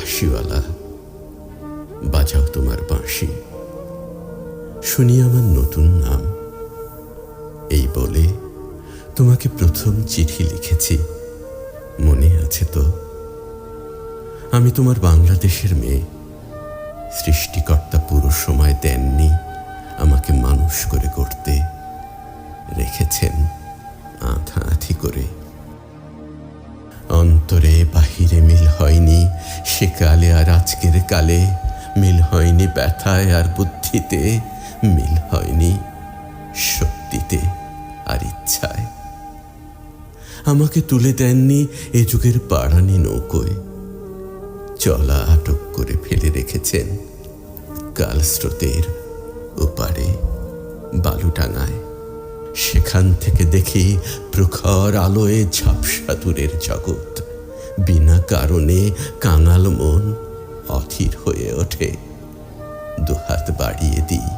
বাঁশিওয়ালা, বাজাও তোমার বাঁশি। শুনি আমার নতুন নাম। এই বলে তোমাকে প্রথম চিঠি লিখেছি। মনে আছে তো? আমি তোমার বাংলাদেশের মেয়ে। সৃষ্টিকর্তা পুরো সময় দেননি আমাকে মানুষ করে করতে রেখেছেন আধা আধি করে। অন্তরে বাহিরে মিল হয়নি। সে কালে আর আজকের কালে মিল হয়নি ব্যথায় আর বুদ্ধিতে, মিল হয়নি শক্তিতে আর ইচ্ছায়। আমাকে তুলে দেননি এ যুগের পাড়ানি নৌকোয়। চলা আটক করে ফেলে রেখেছেন কাল স্রোতের ওপারে বালুটাঙায় সেখান থেকে দেখি প্রখর আলোয় ঝাপসা দূরের জগৎ। বিনা কারণে কাঙাল মন অধীর হয়ে ওঠে। দুহাত বাড়িয়ে দিই।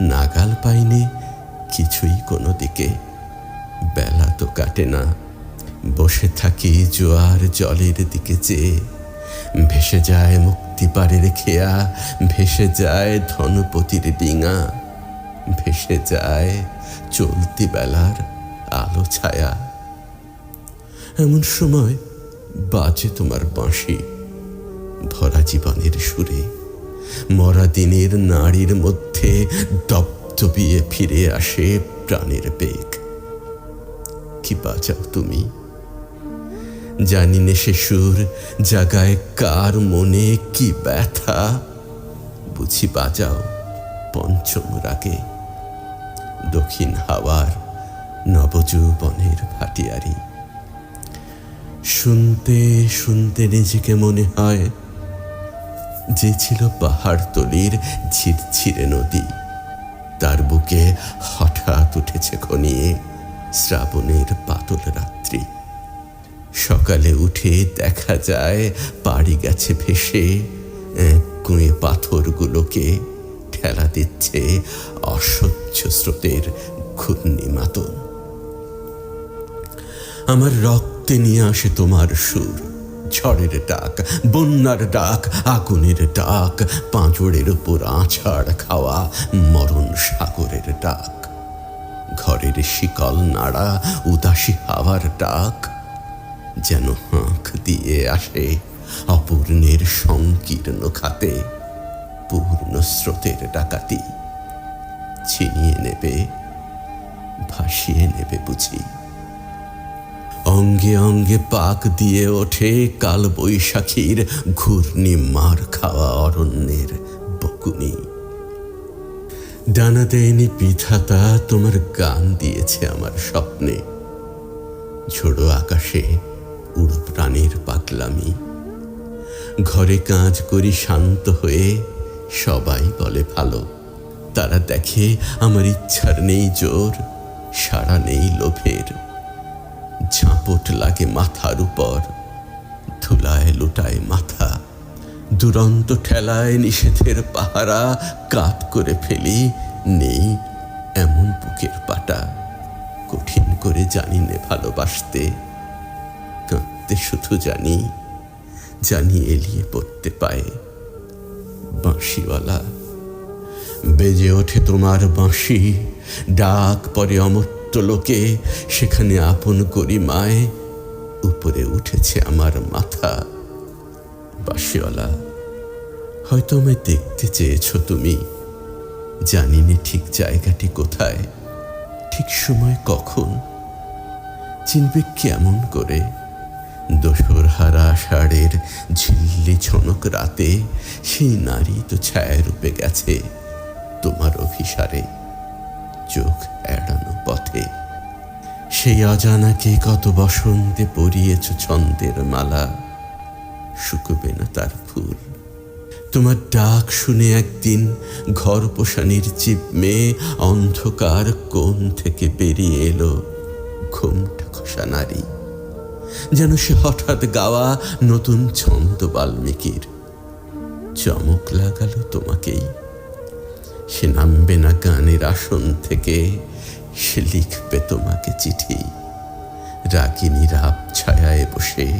নাগাল পাইনি কিছুই কোনো দিকে। বেলা তো কাটে না। বসে থাকি জোয়ার জলের দিকে চেয়ে। ভেসে যায় মুক্তিপাড়ের খেয়া। ভেসে যায় ধনপতির ডিঙা। ভেসে যায় চলতি বেলার আলো ছায়া। এমন সময় বাজে তোমার বাঁশি। ভরা জীবনের সুরে, মরা দিনের নারীর মধ্যে দপদপিয়ে ফিরে আসে প্রাণের বেগ। কি বাজাও তুমি? জানি নে সে সুর, জাগায় কার মনে কি ব্যথা। বুঝি বাজাও পঞ্চম রাগে। দক্ষিণ হাওয়ার নবযৌবনের ভাটিয়ারি। শুনতে শুনতে নিজেকে মনে হয় যে ছিল পাহাড় তলির ঝিরঝিরে নদী। তার বুকে হঠাৎ উঠেছে ঘনিয়ে শ্রাবণের পাতল রাত্রি। সকালে উঠে দেখা যায় পাড়ি গেছে ভেসে কুঁয়ে পাথরগুলোকে ঠেলা দিচ্ছে অসহ্য স্রোতের ঘূর্ণি মাতন আমার রক্তে নিয়ে আসে তোমার সুর, ঝড়ের ডাক, বন্যার ডাক, আগুনের ডাক, পাঁজরের উপর আছাড় খাওয়া, মরণ সাগরের ডাক। ঘরের শিকল নাড়া, উদাসী হাওয়ার ডাক, যেন হাঁক দিয়ে আসে অপূর্ণের সংকীর্ণ খাতে, পূর্ণ স্রোতের ডাকাতি। ছিনিয়ে নেবে, ভাসিয়ে নেবে বুঝি। অঙ্গে অঙ্গে পাক দিয়ে ওঠে কাল বৈশাখীর ঘূর্ণি মার খাওয়া অরণ্যের বকুনি। ডানা দেয়নি বিধাতা তোমার গান দিয়েছে আমার স্বপ্নে। ঝোড়ো আকাশে উড়ো প্রাণের পাগলামি। ঘরে কাজ করি শান্ত হয়ে সবাই বলে ভালো। তারা দেখে, আমার ইচ্ছার নেই জোর, সাড়া নেই লোভের। ঝাঁপট লাগে মাথার উপর, ধুলায় লুটায় মাথা। দুরন্ত ঠেলায় নিষেধের পাহারা কাত করে ফেলি, নেই এমন বুকের পাটা। কঠিন করে জানি নে ভালোবাসতে, কাঁদতে শুধু জানি জানি এলিয়ে পড়তে পায়। বাঁশিওয়ালা বেজে ওঠে তোমার বাঁশি। ডাক পরে অমর্ত্য লোকে, সেখানে আপন করি মায় উপরে উঠেছে আমার মাথা। বাঁশিওয়ালা, হয়তো আমায় দেখতে চেয়েছ তুমি। জানিনি ঠিক জায়গাটি কোথায়, ঠিক সময় কখন। চিনবে কেমন করে? দোসর হারা আষাঢ়ের ঝিল্লি ছনক রাতে সেই নারী তো ছায়া রূপে গেছে। তোমার অভিসারে চোখ এড়ানো পথে। সেই অজানাকে কত বসন্তে পরিয়েছ ছন্দের মালা। শুকবে না তার ফুল। তোমার ডাক শুনে একদিন ঘর পোষানির চিপ মেয়ে অন্ধকার কোণ থেকে বেরিয়ে এলো ঘুমটা খসা নারী। যেন সে হঠাৎ গাওয়া নতুন ছন্দ বাল্মীকির। চমক লাগালো তোমাকেই। সে নামবে না গানের আসন থেকে। সে লিখবে তোমাকে চিঠি। রাগিনী রাব ছায়ায় বসে।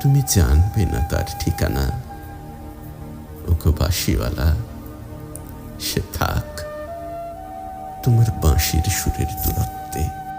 তুমি জানবে না তার ঠিকানা। ওকে বাঁশিওয়ালা, সে থাক। তোমার বাঁশির সুরের দূরত্বে।